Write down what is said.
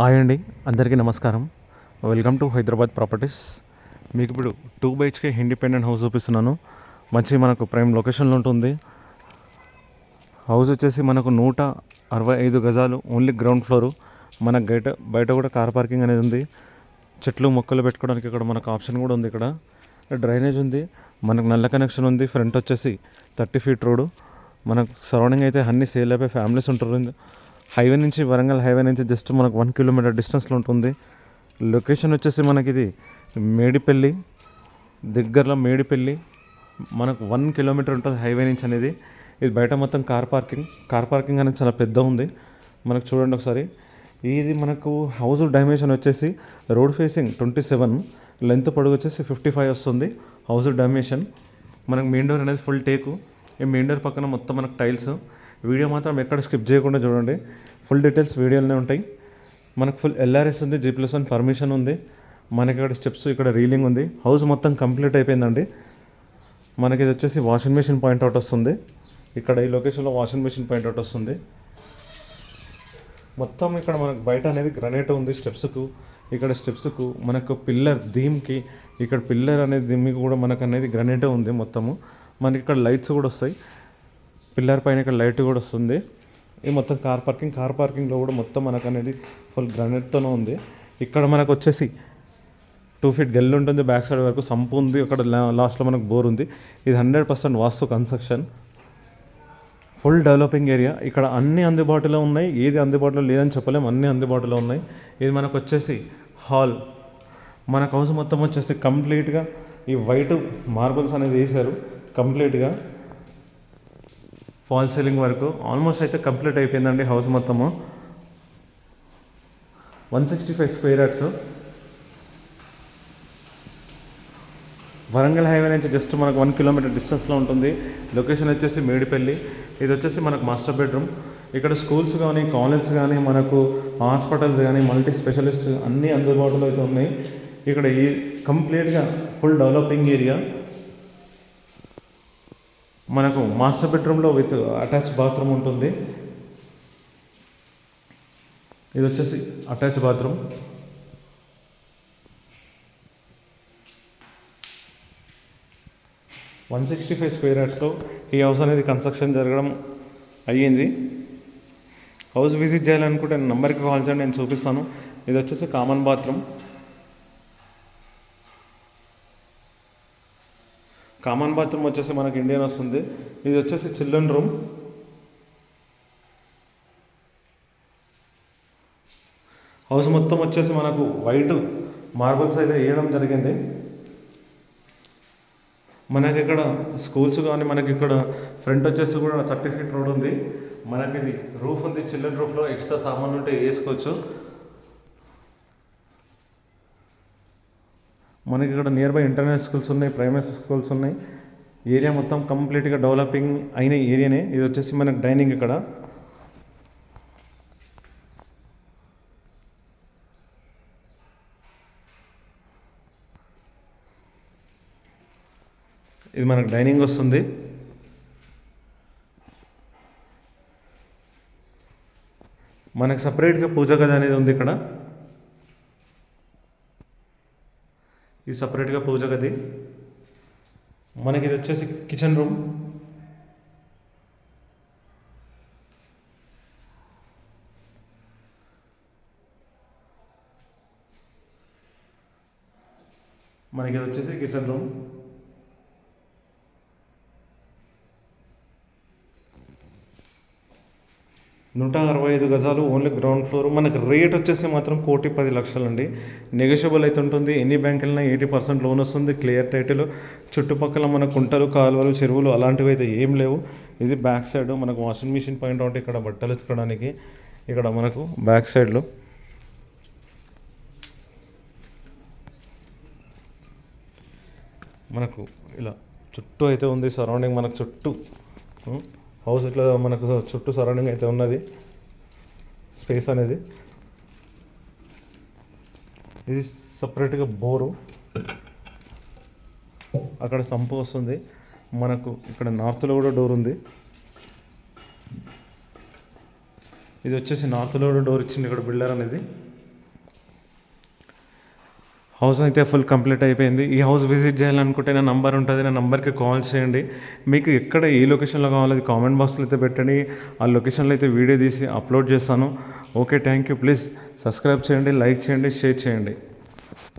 Hi అండి అందరికీ నమస్కారం. Welcome to Hyderabad properties. మీకు ఇప్పుడు టూ బైచ్కే ఇండిపెండెంట్ హౌస్ చూపిస్తున్నాను. మంచి మనకు ప్రైమ్ లొకేషన్లో ఉంటుంది. హౌస్ వచ్చేసి మనకు నూట అరవై ఐదు గజాలు ఓన్లీ గ్రౌండ్ ఫ్లోరు. మన గైట బయట కూడా కార్ పార్కింగ్ అనేది ఉంది. చెట్లు మొక్కలు పెట్టుకోవడానికి ఇక్కడ మనకు ఆప్షన్ కూడా ఉంది ఇక్కడ. డ్రైనేజ్ ఉంది. మనకు నల్ల కనెక్షన్ ఉంది. ఫ్రంట్ వచ్చేసి థర్టీ ఫీట్ రోడ్ మనకు సరౌండింగ్ అయితే అన్ని సేల్ అయిపోయి ఫ్యామిలీస్ ఉంటారు. హైవే నుంచి వరంగల్ హైవే నుంచి జస్ట్ మనకు వన్ కిలోమీటర్ డిస్టెన్స్లో ఉంటుంది. లొకేషన్ వచ్చేసి మనకి ఇది మేడిపల్లి దగ్గరలో మేడిపల్లి. మనకు వన్ కిలోమీటర్ ఉంటుంది హైవే నుంచి అనేది. ఇది బయట మొత్తం కార్ పార్కింగ్. కార్ పార్కింగ్ అనేది చాలా పెద్ద ఉంది. మనకు చూడండి ఒకసారి. ఇది మనకు హౌస్ డైమెన్షన్ వచ్చేసి road facing twenty seven. Length పొడుగు వచ్చేసి ఫిఫ్టీ ఫైవ్ వస్తుంది. House dimension. మనకు మెయిన్ డోర్ అనేది ఫుల్ టేకు. ఈ మెయిన్ డోర్ పక్కన మొత్తం మనకు టైల్స్. వీడియో మాత్రం ఎక్కడ స్కిప్ చేయకుండా చూడండి. ఫుల్ డీటెయిల్స్ వీడియోలోనే ఉంటాయి. మనకు ఫుల్ ఎల్ఆర్ఎస్ ఉంది జీ ప్లస్ వన్ పర్మిషన్ ఉంది. మనకి ఇక్కడ స్టెప్స్ ఇక్కడ రీలింగ్ ఉంది. హౌస్ మొత్తం కంప్లీట్ అయిపోయిందండి. మనకి ఇది వచ్చేసి వాషింగ్ మెషిన్ పాయింట్ అవుట్ వస్తుంది. ఇక్కడ ఈ లొకేషన్లో వాషింగ్ మెషిన్ పాయింట్ అవుట్ వస్తుంది. మొత్తం ఇక్కడ మనకు బయట అనేది గ్రనేట్ ఉంది స్టెప్స్కు ఇక్కడ స్టెప్స్కు మనకు పిల్లర్ థీమ్కి ఇక్కడ పిల్లర్ అనేది థీమ్కి కూడా మనకు అనేది గ్రనేటే ఉంది మొత్తము. మనకి ఇక్కడ లైట్స్ కూడా వస్తాయి. పిల్లర్ పైన ఇక్కడ లైట్ కూడా వస్తుంది. ఇది మొత్తం కార్ పార్కింగ్ కార్ పార్కింగ్లో కూడా మొత్తం మనకు అనేది ఫుల్ గ్రానైట్తోనే ఉంది. ఇక్కడ మనకు వచ్చేసి టూ ఫీట్ గెల్ ఉంటుంది బ్యాక్ సైడ్ వరకు సంపు ఉంది అక్కడ లాస్ట్లో మనకు బోర్ ఉంది. ఇది hundred percent vastu construction. Full developing area. ఇక్కడ అన్ని అందుబాటులో ఉన్నాయి. ఏది అందుబాటులో లేదని చెప్పలేము అన్ని అందుబాటులో ఉన్నాయి. ఇది మనకు వచ్చేసి హాల్. మన హౌస్ మొత్తం వచ్చేసి కంప్లీట్గా ఈ వైట్ మార్బుల్స్ అనేది వేశారు. కంప్లీట్గా. ఫాల్ సీలింగ్ వరకు ఆల్మోస్ట్ అయితే కంప్లీట్ అయిపోయిందండి హౌస్ మొత్తము. One sixty five square yards Warangal highway నుంచి జస్ట్ మనకు వన్ కిలోమీటర్ డిస్టెన్స్లో ఉంటుంది. లొకేషన్ వచ్చేసి మేడిపల్లి. ఇది వచ్చేసి మనకు మాస్టర్ బెడ్రూమ్ ఇక్కడ స్కూల్స్ కానీ కాలేజ్ కానీ మనకు హాస్పిటల్స్ కానీ మల్టీ స్పెషలిస్ట్ అన్నీ అందుబాటులో అయితే ఉన్నాయి. ఇక్కడ ఈ కంప్లీట్గా ఫుల్ డెవలపింగ్ ఏరియా మనకు మాస్టర్ బెడ్రూమ్లో విత్ అటాచ్ బాత్రూమ్ ఉంటుంది. ఇది వచ్చేసి attach bathroom. One sixty five square యార్డ్స్లో ఈ హౌస్ అనేది కన్స్ట్రక్షన్ జరగడం అయ్యింది. హౌస్ విజిట్ చేయాలనుకుంటే నెంబర్కి కాల్ చేయండి నేను చూపిస్తాను. ఇది వచ్చేసి కామన్ బాత్రూమ్. కామన్ బాత్రూమ్ వచ్చేసి మనకి ఇండియన్ వస్తుంది. ఇది వచ్చేసి చిల్డ్రన్ రూమ్. హౌస్ మొత్తం వచ్చేసి మనకు వైట్ మార్బల్స్ అయితే వేయడం జరిగింది. మనకి ఇక్కడ స్కూల్స్ కానీ మనకి ఇక్కడ ఫ్రంట్ వచ్చేసి కూడా థర్టీ ఫీట్ రోడ్ ఉంది. మనకి ఇది రూఫ్ ఉంది చిల్డ్రన్ రూఫ్లో ఎక్స్ట్రా సామాన్లు ఉంటే వేసుకోవచ్చు. మనకి ఇక్కడ నియర్ బై ఇంటర్నెట్ స్కూల్స్ ఉన్నాయి ప్రైమరీ స్కూల్స్ ఉన్నాయి. ఏరియా మొత్తం కంప్లీట్గా డెవలపింగ్ అయిన ఏరియానే ఇది వచ్చేసి మనకు డైనింగ్ ఇక్కడ. ఇది మనకు డైనింగ్ వస్తుంది. మనకు సపరేట్గా పూజ గది అనేది ఉంది ఇక్కడ. ఇది సపరేట్గా పూజ గది. మనకి ఇది వచ్చేసి కిచెన్ రూమ్. మనకి ఇది వచ్చేసి కిచెన్ రూమ్. నూట అరవై ఐదు గజాలు ఓన్లీ గ్రౌండ్ ఫ్లోర్. మనకి రేట్ వచ్చేసి మాత్రం కోటి పది లక్షలండి. నెగోషియబుల్ అయితే ఉంటుంది. ఎన్ని బ్యాంకులైనా ఎయిటీ పర్సెంట్ లోన్ వస్తుంది. క్లియర్ టైటిల్ చుట్టుపక్కల మన కుంటలు కాలువలు చెరువులు అలాంటివి అయితే ఏం లేవు. ఇది బ్యాక్ సైడ్ మనకు వాషింగ్ మిషన్ పాయింట్ ఒకటి ఇక్కడ బట్టలు ఎత్తుకోవడానికి ఇక్కడ మనకు బ్యాక్ సైడ్లో మనకు ఇలా చుట్టూ అయితే ఉంది. సరౌండింగ్ మనకు చుట్టూ. హౌస్ ఇట్లా మనకు చుట్టూ సరౌండింగ్ అయితే ఉన్నది. స్పేస్ అనేది. ఇది సపరేట్గా బోరు. అక్కడ సంపు వస్తుంది. మనకు ఇక్కడ నార్త్లో కూడా డోర్ ఉంది. ఇది వచ్చేసి నార్త్లో కూడా డోర్ ఇచ్చింది ఇక్కడ బిల్డర్ అనేది. హౌస్ అయితే ఫుల్ కంప్లీట్ అయిపోయింది. ఈ హౌస్ విజిట్ చేయాలనుకుంటే నా నంబర్ ఉంటుంది. నా నంబర్కి కాల్ చేయండి. మీకు ఎక్కడ ఏ లొకేషన్లో కావాలో అది కామెంట్ బాక్స్లో అయితే పెట్టండి. ఆ లొకేషన్లో అయితే వీడియో తీసి అప్లోడ్ చేస్తాను. Okay thank you. Please subscribe చేయండి లైక్ చేయండి షేర్ చేయండి.